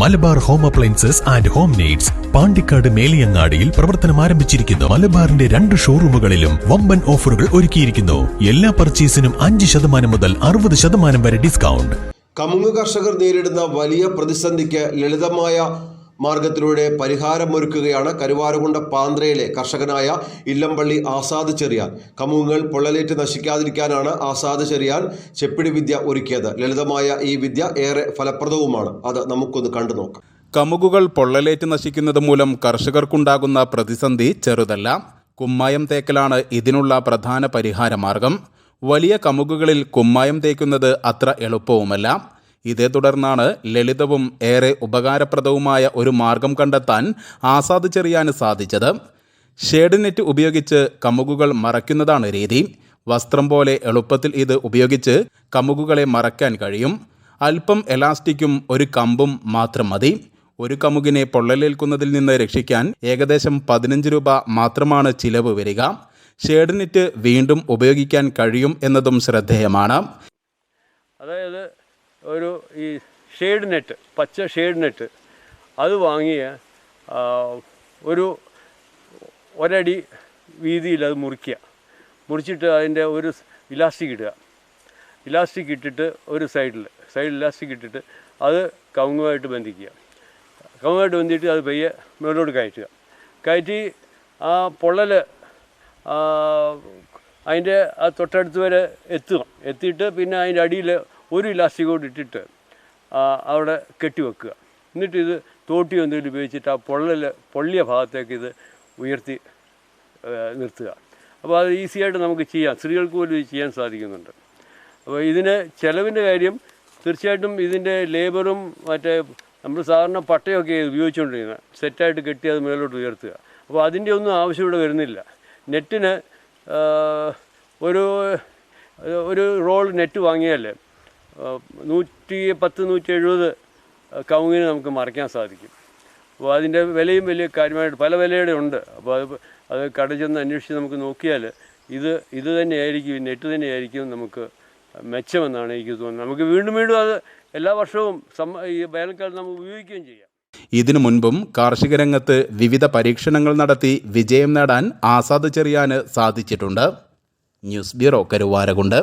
Malabar home appliances and home needs Pandikkad മേലിയങ്ങാടിയിൽ പ്രവർത്തനം ആരംഭിച്ചിരിക്കുന്നു. മലബാറിന്റെ രണ്ട് ഷോറൂമുകളിലും വമ്പൻ ഓഫറുകൾ ഒരുക്കിയിരിക്കുന്നു. എല്ലാ പർച്ചേസിനും അഞ്ച് ശതമാനം മുതൽ അറുപത് ശതമാനം വരെ ഡിസ്കൗണ്ട്. കമുങ്ങ് കർഷകർ നേരിടുന്ന വലിയ പ്രതിസന്ധിക്ക് ലളിതമായ മാർഗത്തിലൂടെ പരിഹാരമൊരുക്കുകയാണ് കരുവാരകുണ്ട പാന്ത്രയിലെ കർഷകനായ ഇല്ലംപള്ളി ആസാദ് ചെറിയാൻ. കമുങ്ങുകൾ പൊള്ളലേറ്റ് നശിക്കാതിരിക്കാനാണ് ആസാദ് ചെറിയാൻ ചെപ്പിടി വിദ്യ ഒരുക്കിയത്. ലളിതമായ ഈ വിദ്യ ഏറെ ഫലപ്രദവുമാണ്. അത് നമുക്കൊന്ന് കണ്ടു നോക്കാം. കമുകുകൾ പൊള്ളലേറ്റ് നശിക്കുന്നത് മൂലം കർഷകർക്കുണ്ടാകുന്ന പ്രതിസന്ധി ചെറുതല്ല. കുമ്മായം തേക്കലാണ് ഇതിനുള്ള പ്രധാന പരിഹാരമാർഗം. വലിയ കമുകുകളിൽ കുമ്മായം തേക്കുന്നത് അത്ര എളുപ്പവുമല്ല. ഇതേ തുടർന്നാണ് ലളിതവും ഏറെ ഉപകാരപ്രദവുമായ ഒരു മാർഗം കണ്ടെത്താൻ ആസാദ് ചെറിയാന് സാധിച്ചത്. ഷേഡ് നെറ്റ് ഉപയോഗിച്ച് കമുകുകൾ മറയ്ക്കുന്നതാണ് രീതി. വസ്ത്രം പോലെ എളുപ്പത്തിൽ ഇത് ഉപയോഗിച്ച് കമുകുകളെ മറയ്ക്കാൻ കഴിയും. അല്പം എലാസ്റ്റിക്കും ഒരു കമ്പും മാത്രം മതി. ഒരു കമുകിനെ പൊള്ളലേൽക്കുന്നതിൽ നിന്ന് രക്ഷിക്കാൻ ഏകദേശം പതിനഞ്ച് രൂപ മാത്രമാണ് ചിലവ് വരിക. ഷേഡ് നെറ്റ് വീണ്ടും ഉപയോഗിക്കാൻ കഴിയും എന്നതും ശ്രദ്ധേയമാണ്. അതായത് ഒരു ഈ ഷെയ്ഡ് നെറ്റ് പച്ച ഷെയ്ഡ് നെറ്റ് അത് വാങ്ങിയ ഒരു ഒരടി വീതിയിൽ അത് മുറിക്കുക. മുറിച്ചിട്ട് അതിന്റെ ഒരു ഇലാസ്റ്റിക് ഇടുക. ഇലാസ്റ്റിക് ഇട്ടിട്ട് ഒരു സൈഡിൽ സൈഡിൽ ഇലാസ്റ്റിക് ഇട്ടിട്ട് അത് കവുങ്ങുമായിട്ട് ബന്ധിക്കുക. കവുങ്ങുമായിട്ട് ബന്ധിച്ചിട്ട് അത് പയ്യെ മേലോട്ട് കയറ്റുക. കയറ്റി ആ പൊള്ളൽ അതിന്റെ ആ തൊട്ടടുത്ത് വരെ എത്തുക. എത്തിയിട്ട് പിന്നെ അതിന്റെ അടിയിൽ ഒരു ഇലാസ്റ്റിക് കൂടി ഇട്ടിട്ട് അവിടെ കെട്ടിവെക്കുക എന്നിട്ട് ഇത് തോട്ടി എന്തെങ്കിലും ഉപയോഗിച്ചിട്ട് ആ പൊള്ളൽ പൊള്ളിയ ഭാഗത്തേക്ക് ഇത് ഉയർത്തി നിർത്തുക. അപ്പോൾ അത് ഈസിയായിട്ട് നമുക്ക് ചെയ്യാം. സ്ത്രീകൾക്ക് പോലും ഇത് ചെയ്യാൻ സാധിക്കുന്നുണ്ട്. അപ്പോൾ ഇതിന് ചിലവിന്റെ കാര്യം തീർച്ചയായിട്ടും ഇതിന്റെ ലേബറും മറ്റേ നമ്മൾ സാധാരണ പട്ടയൊക്കെ ഉപയോഗിച്ചുകൊണ്ടിരിക്കുന്നത് സെറ്റായിട്ട് കെട്ടി അത് മേലോട്ട് ഉയർത്തുക. അപ്പോൾ അതിന്റെ ഒന്നും ആവശ്യം ഇവിടെ വരുന്നില്ല. നെറ്റിന് ഒരു ഒരു റോൾ നെറ്റ് വാങ്ങിയാൽ നൂറ്റി പത്ത് നൂറ്റി എഴുപത് കവുങ്ങിന് നമുക്ക് മറിക്കാൻ സാധിക്കും. അപ്പോൾ അതിന്റെ വിലയും വലിയ കാര്യമായിട്ട് പല വിലയുടെ ഉണ്ട്. അപ്പോൾ അത് അത് കടയിൽ ചെന്ന് അന്വേഷിച്ച് നമുക്ക് നോക്കിയാൽ ഇത് ഇത് തന്നെയായിരിക്കും നെറ്റ് തന്നെയായിരിക്കും നമുക്ക് മെച്ചമെന്നാണ് എനിക്ക് തോന്നുന്നത്. നമുക്ക് വീണ്ടും വീണ്ടും അത് എല്ലാ വർഷവും ഈ വേനൽക്കാലത്ത് നമുക്ക് ഉപയോഗിക്കുകയും ചെയ്യാം. ഇതിനു മുൻപും കാർഷിക രംഗത്ത് വിവിധ പരീക്ഷണങ്ങൾ നടത്തി വിജയം നേടാൻ ആസാദ് ചെറിയാന് സാധിച്ചിട്ടുണ്ട്. News bureau Karuvarakundu.